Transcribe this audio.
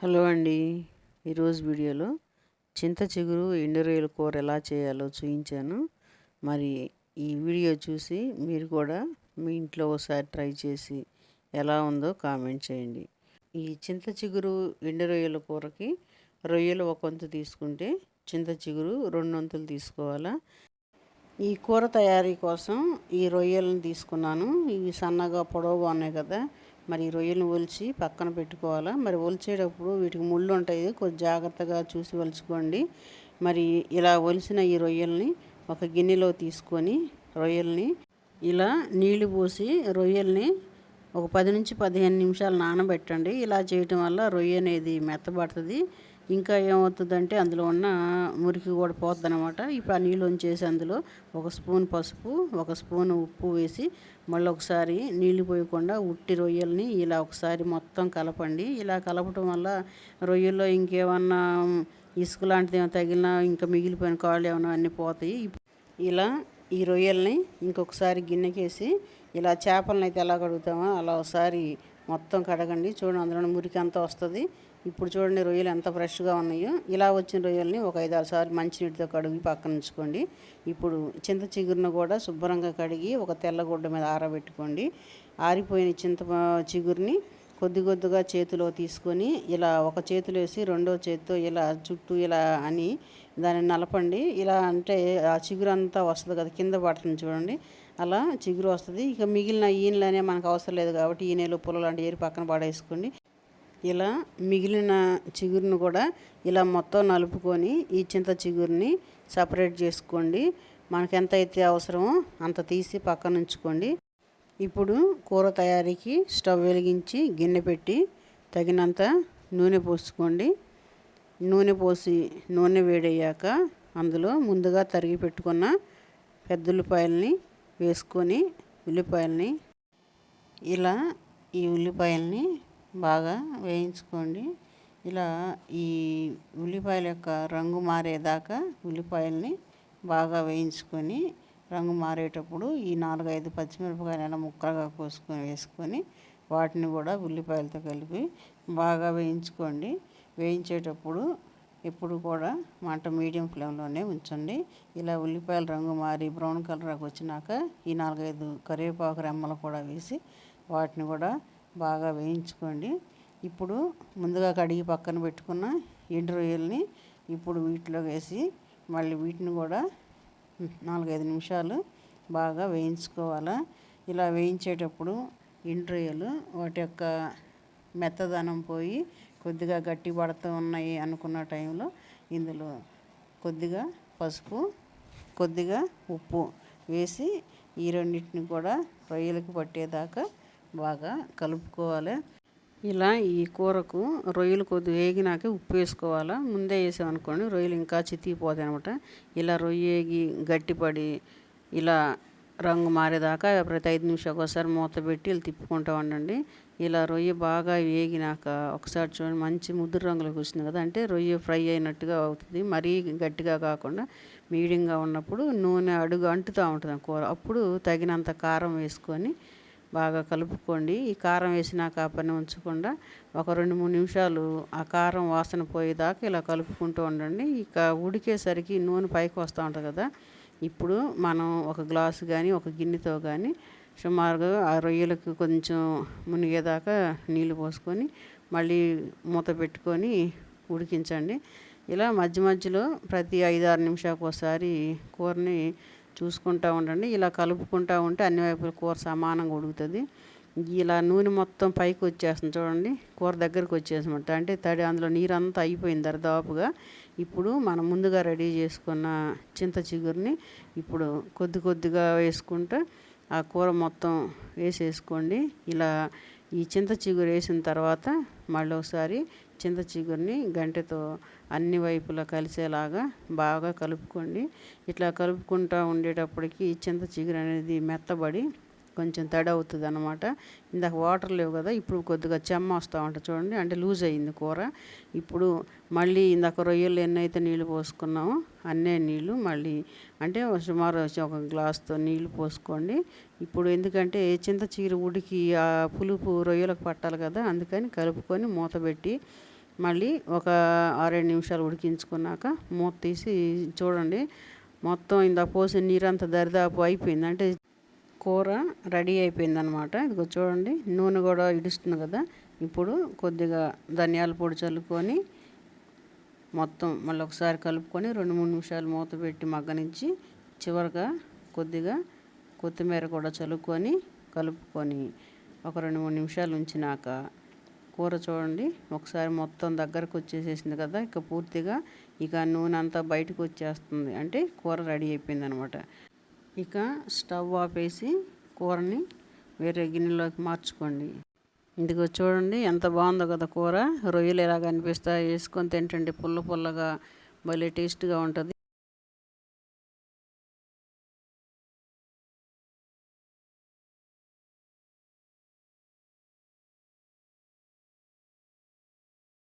Hello అండి. ఈరోజు వీడియోలో చింత చిగురు ఎండు రొయ్యల కూర ఎలా చేయాలో చూపించాను మరి ఈ వీడియో చూసి మీరు కూడా మీ ఇంట్లో ఒకసారి ట్రై చేసి ఎలా ఉందో కామెంట్ చేయండి. ఈ చింత చిగురు ఎండు రొయ్యల కూరకి రొయ్యలు ఒక వంతు తీసుకుంటే చింత చిగురు రెండు వంతులు తీసుకోవాలా. ఈ కూర తయారీ కోసం ఈ రొయ్యలను తీసుకున్నాను. ఇవి సన్నగా పొడవుగా ఉన్నాయి కదా మరి రొయ్యలు ఒలిచి పక్కన పెట్టుకోవాలా? మరి ఒలిచేటప్పుడు వీటికి ముళ్ళు ఉంటాయి కొంచెం జాగ్రత్తగా చూసి ఒలుచుకోండి. మరి ఇలా ఒలిసిన ఈ రొయ్యల్ని ఒక గిన్నెలో తీసుకొని రొయ్యల్ని ఇలా నీళ్ళు పోసి రొయ్యల్ని ఒక పది నుంచి పదిహేను నిమిషాలు నానబెట్టండి. ఇలా చేయటం వల్ల రొయ్య అనేది మెత్తబడుతుంది. ఇంకా ఏమవుతుందంటే అందులో ఉన్న మురికి కూడా పోతుంది అనమాట ఇప్పుడు ఆ నీళ్ళు ఉంచేసి అందులో ఒక స్పూన్ పసుపు ఒక స్పూన్ ఉప్పు వేసి మళ్ళీ ఒకసారి నీళ్ళు పోయకుండా ఉట్టి రొయ్యల్ని ఇలా ఒకసారి మొత్తం కలపండి. ఇలా కలపటం వల్ల రొయ్యల్లో ఇంకేమన్నా ఇసుక లాంటిది ఏమైనా తగిలినా ఇంకా మిగిలిపోయిన కాళ్ళు ఏమైనా అన్నీ పోతాయి. ఇలా ఈ రొయ్యల్ని ఇంకొకసారి గిన్నెకేసి ఇలా చేపలను అయితే ఎలా కడుగుతామో అలా ఒకసారి మొత్తం కడగండి. చూడండి అందులో మురికి అంతా వస్తుంది. ఇప్పుడు చూడండి రొయ్యలు ఎంత ఫ్రెష్గా ఉన్నాయో. ఇలా వచ్చిన రొయ్యల్ని ఒక ఐదు ఆరు సార్లు మంచినీటితో కడిగి పక్కన ఉంచుకోండి. ఇప్పుడు చింత చిగురును కూడా శుభ్రంగా కడిగి ఒక తెల్లగుడ్డ మీద ఆరబెట్టుకోండి. ఆరిపోయిన చింత చిగురిని కొద్ది కొద్దిగా చేతిలో తీసుకొని ఇలా ఒక చేతిలో వేసి రెండో చేతితో ఇలా చుట్టూ ఇలా అని దాన్ని నలపండి. ఇలా అంటే ఆ చిగురు అంతా వస్తుంది కదా కింద పడుతుంది చూడండి. అలా చిగురు వస్తుంది. ఇక మిగిలిన ఈనెలనే మనకు అవసరం లేదు కాబట్టి ఈయనలు పుల్ల లాంటి ఏరి పక్కన పడేసుకోండి. ఇలా మిగిలిన చిగురును కూడా ఇలా మొత్తం నలుపుకొని ఈ చింత చిగురిని సపరేట్ చేసుకోండి. మనకు ఎంత అయితే అవసరమో అంత తీసి పక్కన ఉంచుకోండి ఇప్పుడు కూర తయారీకి స్టవ్ వెలిగించి గిన్నె పెట్టి తగినంత నూనె పోసుకోండి. నూనె పోసి నూనె వేడయ్యాక అందులో ముందుగా తరిగి పెట్టుకున్న పెద్ద ఉల్లిపాయలని వేసుకొని ఉల్లిపాయలని ఇలా ఈ ఉల్లిపాయల్ని బాగా వేయించుకోండి. ఇలా ఈ ఉల్లిపాయల యొక్క రంగు మారేదాకా ఉల్లిపాయల్ని బాగా వేయించుకొని రంగు మారేటప్పుడు ఈ నాలుగైదు పచ్చిమిరపకాయలు ముక్కలుగా కోసుకొని వేసుకొని వాటిని కూడా ఉల్లిపాయలతో కలిపి బాగా వేయించుకోండి. వేయించేటప్పుడు ఎప్పుడు కూడా మంట మీడియం ఫ్లేమ్లోనే ఉంచండి. ఇలా ఉల్లిపాయల రంగు మారి బ్రౌన్ కలర్కి వచ్చినాక ఈ నాలుగైదు కరివేపాకు రెమ్మలు కూడా వేసి వాటిని కూడా బాగా వేయించుకోండి. ఇప్పుడు ముందుగా కడిగి పక్కన పెట్టుకున్న ఎండు రొయ్యల్ని ఇప్పుడు వీటిలో వేసి మళ్ళీ వీటిని కూడా నాలుగైదు నిమిషాలు బాగా వేయించుకోవాలా. ఇలా వేయించేటప్పుడు ఎండు రొయ్యలు వాటి యొక్క మెత్తదనం పోయి కొద్దిగా గట్టి పడుతూ ఉన్నాయి అనుకున్న టైంలో ఇందులో కొద్దిగా పసుపు కొద్దిగా ఉప్పు వేసి ఈ రెండింటిని కూడా రొయ్యలకు పట్టేదాకా బాగా కలుపుకోవాలి. ఇలా ఈ కూరకు రొయ్యలు కొద్దిగా వేగినాక ఉప్పు వేసుకోవాలా? ముందే వేసామనుకోండి రొయ్యలు ఇంకా చితికిపోతాయి అనమాట ఇలా రొయ్య వేగి గట్టిపడి ఇలా రంగు మారేదాకా ప్రతి ఐదు నిమిషాలు ఒకసారి మూత పెట్టి ఇలా తిప్పుకుంటూ ఉండండి. ఇలా రొయ్య బాగా వేగినాక ఒకసారి చూడండి మంచి ముద్దు రంగులోకి వచ్చింది కదా? అంటే రొయ్య ఫ్రై అయినట్టుగా అవుతుంది. మరీ గట్టిగా కాకుండా మీడియంగా ఉన్నప్పుడు నూనె అడుగు అంటుతూ ఉంటుంది కూర. అప్పుడు తగినంత కారం వేసుకొని బాగా కలుపుకోండి. ఈ కారం వేసినాక ఆ పని ఉంచకుండా ఒక రెండు మూడు నిమిషాలు ఆ కారం వాసన పోయేదాకా ఇలా కలుపుకుంటూ ఉండండి. ఇక ఉడికేసరికి నూనె పైకి వస్తూ ఉంటుంది కదా. ఇప్పుడు మనం ఒక గ్లాసు కానీ ఒక గిన్నెతో కానీ సుమారుగా ఆ రొయ్యలకు కొంచెం మునిగేదాకా నీళ్ళు పోసుకొని మళ్ళీ మూత పెట్టుకొని ఉడికించండి. ఇలా మధ్య మధ్యలో ప్రతి ఐదు ఆరు నిమిషాలకు ఒకసారి కూరని చూసుకుంటూ ఉండండి. ఇలా కలుపుకుంటూ ఉంటే అన్ని వైపుల కూర సమానంగా ఉడుకుతుంది. ఇలా నూనె మొత్తం పైకి వచ్చేస్తుంది చూడండి. కూర దగ్గరకు వచ్చేసినట్టు అంటే తడి అందులో నీరంతా అయిపోయింది దరిదాపుగా ఇప్పుడు మనం ముందుగా రెడీ చేసుకున్న చింత చిగురిని ఇప్పుడు కొద్ది కొద్దిగా వేసుకుంటే ఆ కూర మొత్తం వేసేసుకోండి. ఇలా ఈ చింత చిగురు వేసిన తర్వాత మళ్ళీ ఒకసారి చింత చిగురిని గంటెతో అన్ని వైపులా కలిసేలాగా బాగా కలుపుకోండి. ఇట్లా కలుపుకుంటూ ఉండేటప్పటికి చింత చిగురు అనేది మెత్తబడి కొంచెం తడి అవుతుంది అనమాట ఇందాక వాటర్ లేవు కదా ఇప్పుడు కొద్దిగా చెమ్మ వస్తూ ఉంటుంది చూడండి అంటే లూజ్ అయింది కూర. ఇప్పుడు మళ్ళీ ఇందాక రొయ్యలు ఎన్నైతే నీళ్ళు పోసుకున్నామో అన్నే నీళ్ళు మళ్ళీ అంటే సుమారు ఒక గ్లాస్తో నీళ్ళు పోసుకోండి. ఇప్పుడు ఎందుకంటే చింత చీర ఉడికి ఆ పులుపు రొయ్యలకు పట్టాలి కదా అందుకని కలుపుకొని మూత పెట్టి మళ్ళీ ఒక ఆరేడు నిమిషాలు ఉడికించుకున్నాక మూత తీసి చూడండి. మొత్తం ఇందా పోసిన నీరంతా దరిదాపు అయిపోయింది. అంటే కూర రెడీ అయిపోయిందనమాట ఇదిగో చూడండి నూనె కూడా ఇడుస్తుంది కదా. ఇప్పుడు కొద్దిగా ధనియాల పొడి చల్లుకొని మొత్తం మళ్ళీ ఒకసారి కలుపుకొని రెండు మూడు నిమిషాలు మూత పెట్టి మగ్గనించి చివరిగా కొద్దిగా కొత్తిమీర కూడా చల్లుకొని కలుపుకొని ఒక రెండు మూడు నిమిషాలు ఉంచినాక కూర చూడండి ఒకసారి మొత్తం దగ్గరకు వచ్చేసేసింది కదా. ఇక పూర్తిగా ఇక నూనె అంతా బయటకు వచ్చేస్తుంది. అంటే కూర రెడీ అయిపోయింది అనమాట ఇక స్టవ్ ఆపేసి కూరని వేరే గిన్నెలోకి మార్చుకోండి. ఇదిగో చూడండి ఎంత బాగుందో కదా కూర. రొయ్యలు ఎలాగ అనిపిస్తాయో వేసుకొని తింటండి. పుల్ల పుల్లగా భలే టేస్ట్గా ఉంటుంది.